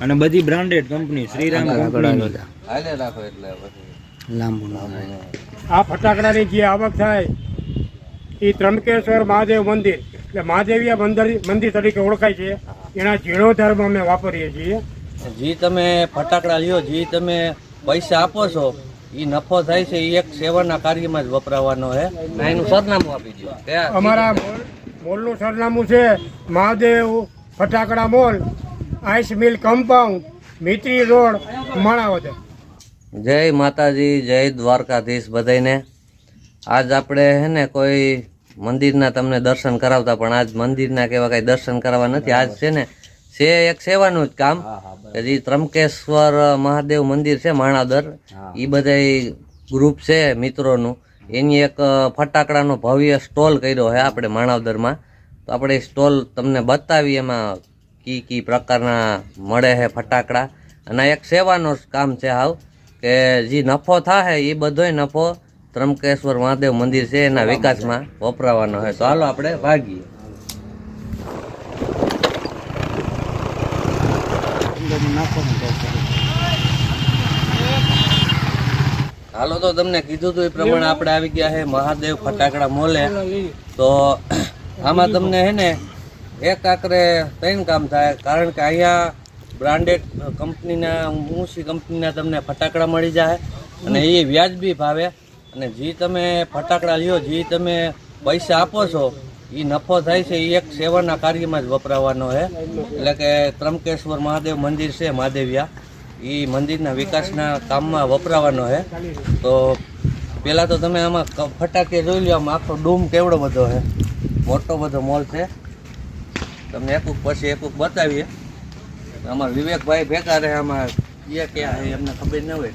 અને બધી branded company Shriram company હાલે રાખો એટલે લાંબુ આ ફટાકડાની જે આવક થાય એ ત્રંબકેશ્વર મહાદેવ મંદિર એટલે મહાદેવીય મંદિર મંદિર તરીકે ઓળખાય છે. એના જીર્ણોદ્ધારમાં અમે વાપરીએ છીએ. જે તમે ફટાકડા લ્યો જે તમે પૈસા આપો છો એ નફો થાય છે એ એક સેવાના કાર્યમાં જ વપરાવાનો છે એનું સરનામું આપી દો અમારા મોલ- મોલનું સરનામું છે મહાદેવ ફટાકડા mall. Ice mill compound Mitri road Manavadar. જય માતાજી જય દ્વારકાધીશ બધાને આજ આપણે હે ને કોઈ મંદિરના તમને દર્શન કરાવતા પણ આજ મંદિરના કેવા કાંઈ દર્શન કરાવવા નથી. આજ છે ને છે એક સેવાનું જ કામ. કે જે ત્રંબકેશ્વર મહાદેવ મંદિર છે માણાદર એ બધા ગ્રુપ છે મિત્રોનું. એની એક ફટાકડાનો ભવ્ય સ્ટોલ કર્યો છે આપણે માણાવદરમાં. તો આપણે સ્ટોલ તમને બતાવી એમાં કી કી પ્રકારના મળે છે ફટાકડા. અને એક સેવાનું કામ છે હાવ, કે જે નફો થાય એ બધોય નફો ત્રંબકેશ્વર મહાદેવ મંદિર છે એના વિકાસમાં વપરાવાનો હોય તો હાલો આપણે ભાગીએ હાલો તો તમને કીધું હતું એ પ્રમાણે આપણે આવી ગયા છે મહાદેવ ફટાકડા મોલે. તો આમાં તમને હે ને એક આકરે ત્રણ કામ થાય. કારણ કે અહીંયા બ્રાન્ડેડ કંપનીના ઊંચી કંપનીના તમને ફટાકડા મળી જાય અને એ વ્યાજબી ભાવે. અને જે તમે ફટાકડા લ્યો, જે તમે પૈસા આપો છો એ નફો થાય છે એ એક સેવાના કાર્યમાં જ વપરાવાનો છે. એટલે કે ત્રમકેશ્વર મહાદેવ મંદિર છે, મહાદેવિયા. એ મંદિરના વિકાસના કામમાં વપરાવાનો છે. તો પહેલાં તો તમે આમાં ફટાકે જોઈ લો આમાં આખો ડૂમ કેવડો બધો છે. મોટો બધો મોલ છે. તમને એકુક પછી એકુક બતાવીએ. અમારા વિવેકભાઈ ભેગા રહે આમાં એ ક્યાં છે એમને ખબર ન હોય.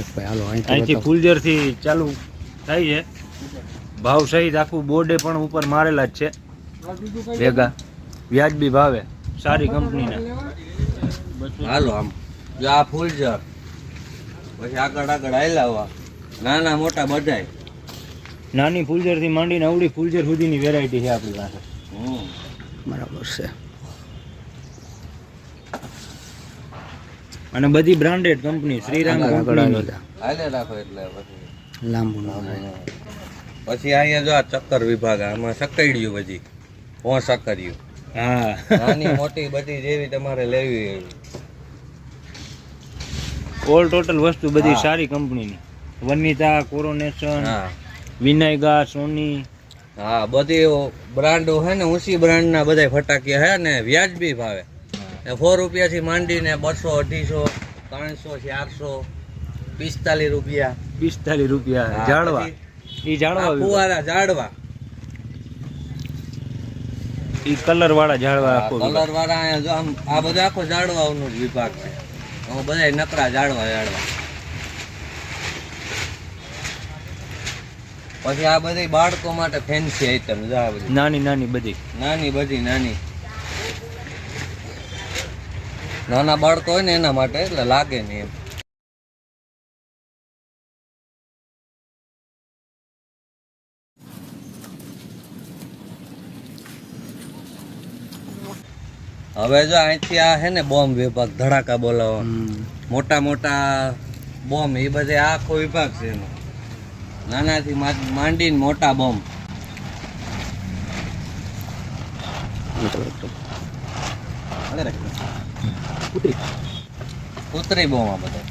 એક હાલો અહીંથી અહીંથી ચાલુ થાય છે. ભાવ સહિત આખું બોર્ડે પણ ઉપર મારેલા જ છે. ભેગા. વ્યાજબી ભાવે. સારી કંપનીના. હાલો આમ. જો આ ફૂલઝર પછી આગળ આગળ આવેલા નાના મોટા બધાય. નાની ફૂલજરથી માંડીને અવળી ફૂલજર સુધીની વેરાયટી છે આપણી પાસે. બરાબર છે. અને બધી બ્રાન્ડેડ કંપની શ્રીરામ કંપની હાલો. રાખો એટલે પછી. લાંબુ પછી અહીંયા જો આ ચક્કર વિભાગ આમાં સકડ્યું બધી. પોં સકડ્યું હા. નાની મોટી બધી જેવી તમારે લેવી એવી ઓલ ટોટલ વસ્તુ બધી હા. સારી કંપનીની વનિતા કોરોનેશન હા. વિનાયગા સોની હા બધી બ્રાન્ડો હે ને ઊંચી બ્રાન્ડના બધા ફટાકિયા હે ને વ્યાજબી ભાવે. સો રૂપિયાથી માંડીને બસો અઢીસો ત્રણસો ચારસો પિસ્તાલીસ રૂપિયા. પિસ્તાલીસ રૂપિયા જાડવા. જાળવા ઈ જાળવા ફુવારા જાડવા. ઈ કલર વાળા જાળવા આખો કલર વાળા આમ આ બધા આખો જાડવાનો જ વિભાગ છે. બધા નકરા જાળવા જાડવા. પછી આ બધી બાળકો માટે ફેન્સી આઈટમ જો આ બધી. નાની નાની બધી. નાની બધી નાની. નાના બાળકો હોય ને એના માટે એટલે લાગે નહીં એમ. હવે જો અહીંથી આ હે ને બોમ્બ વિભાગ ધડાકા બોલાવો મોટા મોટા બોમ્બ એ બધે આખો વિભાગ છે એનો. નાનાથી માંડીને મોટા બોમ્બ. કૂતરી બોમ્બ આ બધા.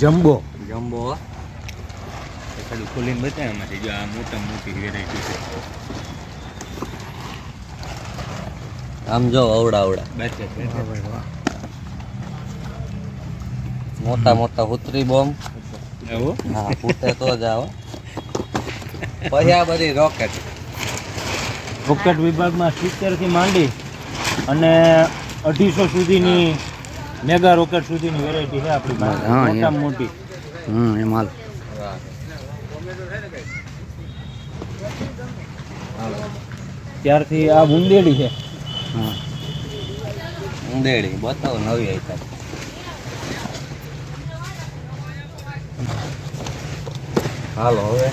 જમ્બો. જમ્બો. ખાલી ખોલીને બતાવે એમાંથી જો આ મોટા મોટી વેરાયટી છે. આમ જો અવડા અવડા મોટા મોટા ઉતરી બોમ્બ. એવું? હા ફૂટે તો જ આવો. પછી આ બધી રોકેટ રોકેટ વિભાગમાં સિત્તેરથી માંડી અને અઢીસો સુધીની મેગા રોકેટ સુધીની વેરાયટી છે આપણી પાસે. મોટામાં મોટી. હમ એમ હાલ ત્યારથી આ બુંદેડી છે. હા. ઉંદેડી બતાવો નવી આઈટમ હાલો હવે.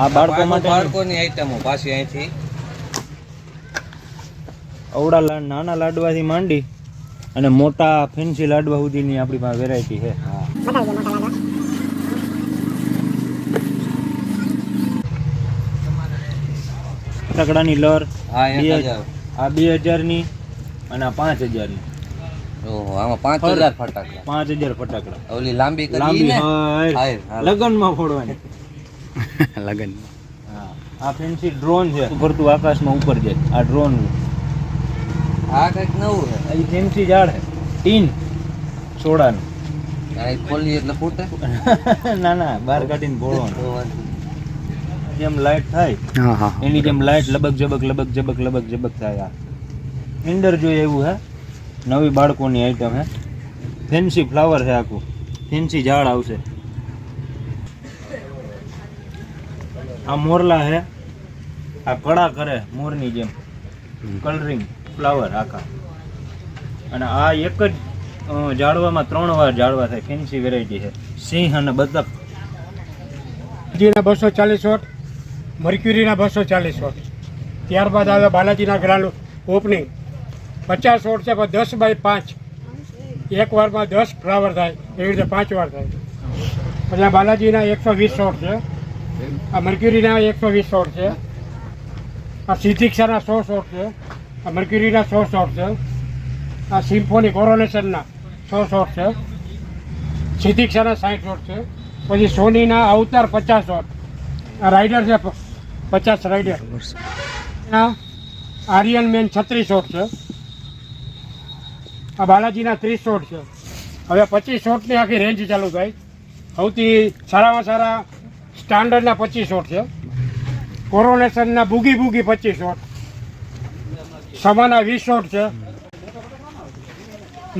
આ બાળકો માટે બાળકોની આઈટમો પાછી અહીંથી. અવડા નાના લાડવાથી માંડી અને મોટા ફેન્સી લાડવા સુધીની આપણી પાસે વેરાયટી છે. ફટાકડાની લર હા બે હજાર. આ બે હજારની અને આ પાંચ હજારની. ની આમાં પાંચ હજાર ફટાકડા. પાંચ હજાર ફટાકડા. ઓલી લાંબી લાંબી. લગનમાં ફોડવાની. લગન. હા આ ફેન્સી ડ્રોન છે. ફરતું આકાશમાં ઉપર જાય. આ ડ્રોન આ કંઈક નવું છે. આ ફેન્સી ઝાડ છે. ટીન સોડાનું. આ એક ખોલી એટલે ફૂટે? ના ના બહાર કાઢીને ફોડવાનું જેમ લાઈટ થાય હા હા. એની જેમ લાઈટ લબક જબક લબક જબક લબક જબક થાય આ. ઇન્ડર જોઈએ એવું હે નવી બાળકોની આઈટમ હે. ફેન્સી ફ્લાવર છે આખું. ફેન્સી ઝાડ આવશે. આ મોરલા હે. આ કળા કરે મોરની જેમ. કલરિંગ ફ્લાવર આખા. અને આ એક જ ઝાડવામાં ત્રણ વાર ઝાડવા થાય. ફેન્સી વેરાયટી છે સિંહ અને બતક. જીના બસો ચાલીસ વોટ મર્ક્યુરીના બસો ચાલીસ વોટ. ત્યારબાદ આવે બાલાજીના ગ્રાન્ડ ઓપનિંગ પચાસ વોટ છે પણ દસ બાય પાંચ. એક વારમાં દસ ફ્લાવર થાય. એવી રીતે પાંચ વાર થાય. પછી બાલાજીના એકસો વીસ વોટ છે. આ મર્ક્યુરીના એકસો વીસ શોટ છે. આ સિદ્ધિક્ષાના સો શોટ છે. આ મર્ક્યુરીના સો શોટ છે. આ સિમ્ફોની કોરોનેશનના સો શોટ છે. સિદ્ધિક્ષાના સાઠ શોટ છે. પછી સોનીના અવતાર પચાસ શોટ આ રાઇડર છે પચાસ રાઇડર. આ આર્યન મેન છત્રીસ શોટ છે. આ બાલાજીના ત્રીસ શોટ છે. હવે પચીસ શોટની આખી રેન્જ ચાલુ થાય. સૌથી સારામાં સારા સ્ટાન્ડર્ડના પચીસ શોટ છે. કોરોનેશનના બુગી બુગી પચીસ શોટ સમાના વીસ શોટ છે.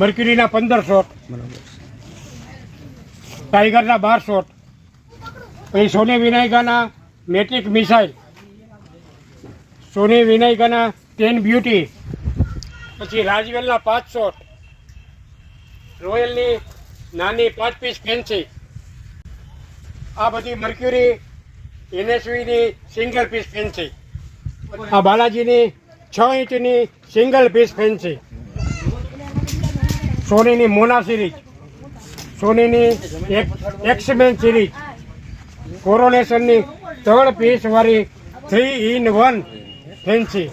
મર્ક્યુરીના પંદર શોટ ટાઈગરના બાર શોટ પછી સોની વિનાયકાના મેટ્રિક મિસાઇલ. સોની વિનાયકાના ટેન બ્યુટી. પછી રાજવેલના પાંચ શોટ રોયલની નાની પાંચ પીસ ફેન્સી. આ બધી મર્ક્યુરી એનએસવીની સિંગલ પીસ ફેન્સી આ બાલાજીની છ ઇંચની સિંગલ પીસ ફેન્સી સોનીની મોના સિરીઝ સોનીની એક એક્સમેન સિરીઝ કોરોનેશનની ત્રણ પીસવાળી થ્રી ઇન વન ફેન્સી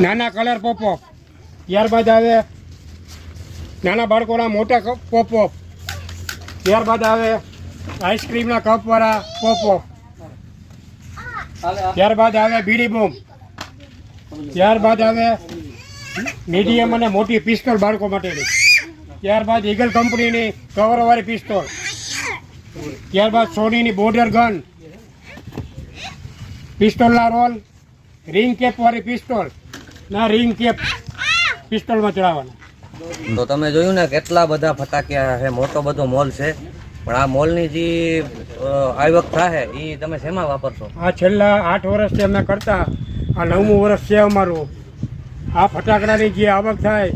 નાના કલર પોપોપ ત્યારબાદ આવે નાના બાળકોના મોટા પોપોપ ત્યારબાદ આવે આઈસ્ક્રીમના કપવાળા પોપો. ત્યારબાદ આવે બીડી બોમ્બ ત્યારબાદ આવે મીડિયમ અને મોટી પિસ્તોલ બાળકો માટેની. ત્યારબાદ ઈગલ કંપનીની કવરવાળી પિસ્તોલ. ત્યારબાદ સોનીની બોર્ડર ગન. પિસ્તોલના રોલ. રિંગ કેપ વાળી પિસ્તોલ. ના, રિંગ કેપ પિસ્તોલમાં ચડાવવાના. તો તમે જોયું ને કેટલા બધા ફટાકિયા છે, મોટો બધો મોલ છે. પણ આ મોલની જે આવક થાય એ તમે શેમાં વાપરશો? આ છેલ્લા આઠ વર્ષથી અમે કરતા આ નવમું વર્ષ છે અમારું. આ ફટાકડાની જે આવક થાય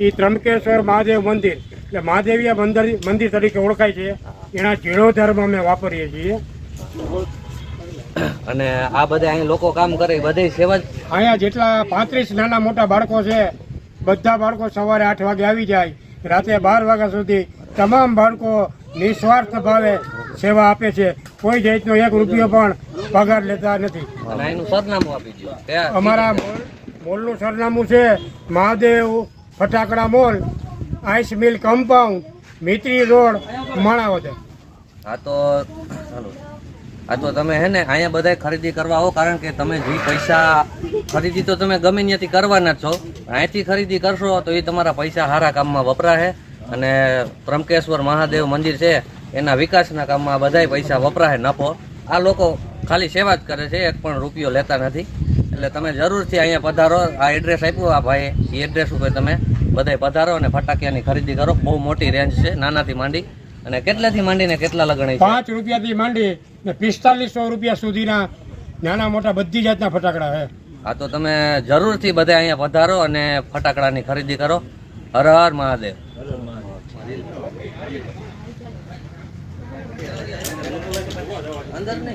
એ ત્રંબકેશ્વર મહાદેવ મંદિર એટલે મહાદેવીય મંદિર મંદિર તરીકે ઓળખાય છે. એના જીર્ણોદ્ધારમાં અમે વાપરીએ છીએ. અને આ બધા અહીં લોકો કામ કરે બધે સેવા અહીંયા જેટલા પાંત્રીસ નાના મોટા બાળકો છે બધા બાળકો સવારે આઠ વાગે આવી જાય રાતે બાર વાગ્યા સુધી તમામ બાળકો નિસ્વાર્થ ભાવે સેવા આપે છે. કોઈ જાતનો એક રૂપિયો પણ પગાર લેતા નથી. અને અહીંનું સરનામું આપી અમારા મોલનું સરનામું છે મહાદેવ ફટાકડા mall ice mill compound Mitri road Manavadar. આ તો આ તો તમે હે ને અહીંયા બધા ખરીદી કરવા હો કારણ કે તમે જે પૈસા ખરીદી તો તમે ગમે ત્યાંથી કરવાના જ છો. અહીંથી ખરીદી કરશો તો એ તમારા પૈસા સારા કામમાં વપરાશે. અને ત્રંબકેશ્વર મહાદેવ મંદિર છે એના વિકાસના કામમાં બધાય પૈસા વપરાય નફો આ લોકો ખાલી સેવા જ કરે છે એક પણ રૂપિયો લેતા નથી. એટલે તમે જરૂરથી અહીંયા પધારો. આ એડ્રેસ આપ્યું આ ભાઈએ. એ એડ્રેસ ઉપર તમે બધાય પધારો અને ફટાકિયાની ખરીદી કરો. બહુ મોટી રેન્જ છે નાનાથી માંડી. અને કેટલાથી માંડીને કેટલા લગણ છે? પાંચ રૂપિયાથી માંડી ને પિસ્તાલીસો રૂપિયા સુધીના નાના મોટા બધી જાતના ફટાકડા છે. હા તો તમે જરૂરથી બધા અહીંયા પધારો અને ફટાકડાની ખરીદી કરો. હર હર મહાદેવ. અંદર નહીં